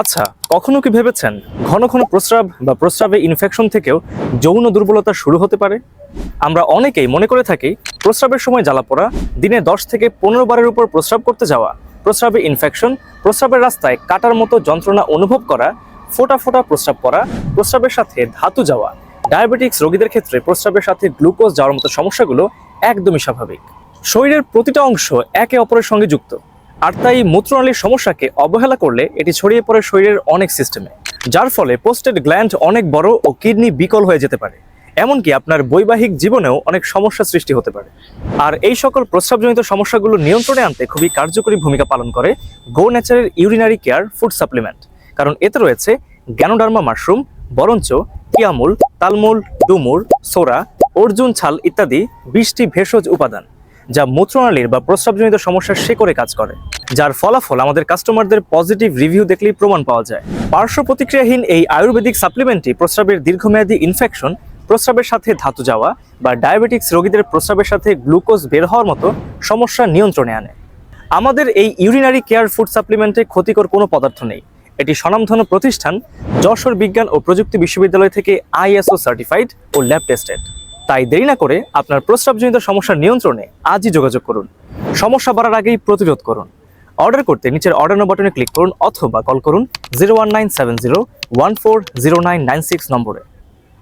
আচ্ছা কখনো কি ভেবেছেন ঘন ঘন প্রস্রাব বা প্রস্রাবে ইনফেকশন থেকেও যৌন দুর্বলতা শুরু হতে পারে? আমরা অনেকেই মনে করে থাকি প্রস্রাবের সময় জ্বালা পড়া, দিনে দশ থেকে পনেরো বারের উপর প্রস্রাব করতে যাওয়া, প্রস্রাবে ইনফেকশন প্রস্রাবের রাস্তায় কাটার মতো যন্ত্রণা অনুভব করা, ফোটা ফোটা প্রস্রাব করা প্রস্রাবের সাথে ধাতু যাওয়া, ডায়াবেটিক্স রোগীদের ক্ষেত্রে প্রস্রাবের সাথে গ্লুকোজ যাওয়ার মতো সমস্যাগুলো একদমই স্বাভাবিক। শরীরের প্রতিটা অংশ একে অপরের সঙ্গে যুক্ত। আর তাই মূত্রনালীর সমস্যাকে অবহেলা করলে এটি ছড়িয়ে পড়ে শরীরের অনেক সিস্টেমে যার ফলে পোস্টেড গ্ল্যান্ড অনেক বড় ও কিডনি বিকল হয়ে যেতে পারে। এমনকি আপনার বৈবাহিক জীবনেও অনেক সমস্যা সৃষ্টি হতে পারে। আর এই সকল প্রস্রাবজনিত সমস্যাগুলো নিয়ন্ত্রণে আনতে খুবই কার্যকরী ভূমিকা পালন করে গো নেচারের ইউরিনারি কেয়ার ফুড সাপ্লিমেন্ট কারণ এতে রয়েছে গ্যানোডার্মা মাশরুম বরঞ্চ কিয়ামুল তালমুল ডুমুর সোরা অর্জুন ছাল ইত্যাদি বিশটি ভেষজ উপাদান। যা মূত্রনালীর বা প্রস্রাবজনিত সমস্যার শেকড়ে কাজ করে। যার ফলাফল আমাদের কাস্টমারদের পজিটিভ রিভিউ দেখলেই প্রমাণ পাওয়া যায়। পার্শ্ব প্রতিক্রিয়াহীন এই আয়ুর্বেদিক সাপ্লিমেন্টটি প্রস্রাবের দীর্ঘমেয়াদী ইনফেকশন প্রস্রাবের সাথে ধাতু যাওয়া বা ডায়াবেটিক্স রোগীদের প্রস্রাবের সাথে গ্লুকোজ বের হওয়ার মতো সমস্যা নিয়ন্ত্রণে আনে। আমাদের এই ইউরিনারি কেয়ার ফুড সাপ্লিমেন্টে ক্ষতিকর কোনো পদার্থ নেই। এটি স্বনামধন্য প্রতিষ্ঠান, যশোর বিজ্ঞান ও প্রযুক্তি বিশ্ববিদ্যালয় থেকে আইএসও সার্টিফাইড ও ল্যাব টেস্টেড তাই দেরি না করে আপনার প্রস্রাবজনিত সমস্যার নিয়ন্ত্রণে আজই যোগাযোগ করুন। সমস্যা বাড়ার আগেই প্রতিরোধ করুন। অর্ডার করতে নিচের অর্ডার বাটনে ক্লিক করুন অথবা কল করুন zero one nine seven zero one four zero nine nine six নম্বরে।